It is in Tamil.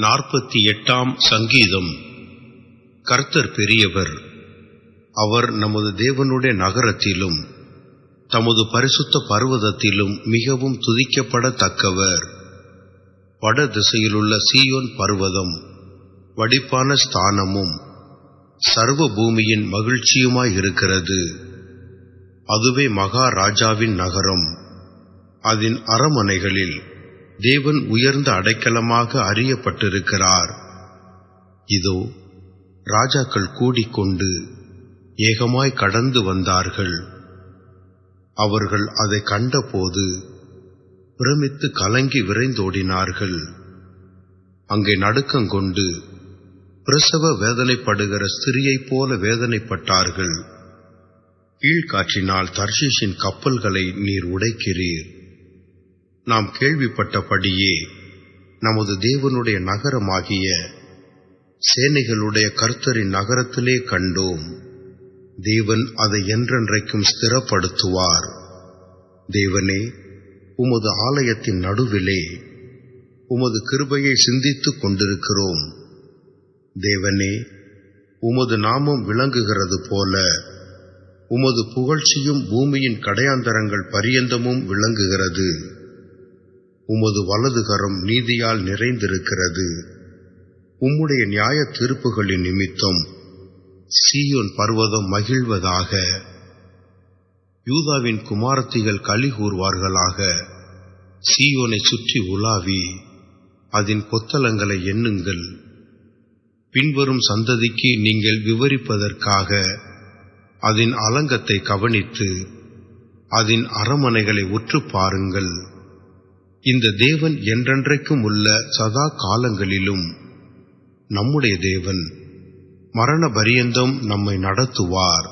நாற்பத்தி எட்டாம் சங்கீதம். கர்த்தர் பெரியவர் அவர் நமது தேவனுடைய நகரத்திலும் தமது பரிசுத்த பர்வதத்திலும் மிகவும் துதிக்கப்படத்தக்கவர். வட திசையிலுள்ள சீயோன் பர்வதம் வடிப்பான ஸ்தானமும் சர்வ பூமியின் மகிழ்ச்சியுமாயிருக்கிறது அதுவே மகாராஜாவின் நகரம். அதன் அரமனைகளில் தேவன் உயர்ந்த அடைக்கலமாக அறியப்பட்டிருக்கிறார். இதோ ராஜாக்கள் கூடிக்கொண்டு ஏகமாய் கடந்து வந்தார்கள். அவர்கள் அதை கண்டபோது பிரமித்து கலங்கி விரைந்தோடினார்கள். அங்கே நடுக்கங்கொண்டு பிரசவ வேதனைப்படுகிற ஸ்திரியைப் போல வேதனைப்பட்டார்கள். கீழ்காற்றினால் தர்ஷீஷின் கப்பல்களை நீர் உடைக்கிறீர். நாம் கேள்விப்பட்டபடியே நமது தேவனுடைய நகரமாகிய சேனைகளுடைய கர்த்தரின் நகரத்திலே கண்டோம். தேவன் அதை என்றென்றைக்கும் ஸ்திரப்படுத்துவார். தேவனே உமது ஆலயத்தின் நடுவிலே உமது கிருபையை சிந்தித்துக் கொண்டிருக்கிறோம். தேவனே உமது நாமம் விளங்குகிறது போல உமது புகழ்ச்சியும் பூமியின் கடையாந்தரங்கள் பரியந்தமும் விளங்குகிறது. உமது வலதுகரம் நீதியால் நிறைந்திருக்கிறது. உம்முடைய நியாய தீர்ப்புகளின் நிமித்தம் சீயோன் பர்வதம் மகிழ்வதாக. யூதாவின் குமாரத்திகள் களி கூறுவார்களாக. சீயோனை சுற்றி உலாவி அதன் கொத்தலங்களை எண்ணுங்கள். பின்வரும் சந்ததிக்கு நீங்கள் விவரிப்பதற்காக அதன் அலங்கத்தை கவனித்து அதன் அரமனைகளை உற்று பாருங்கள். இந்த தேவன் என்றென்றைக்கும் உள்ள சதா காலங்களிலும் நம்முடைய தேவன் மரண பரியந்தம் நம்மை நடத்துவார்.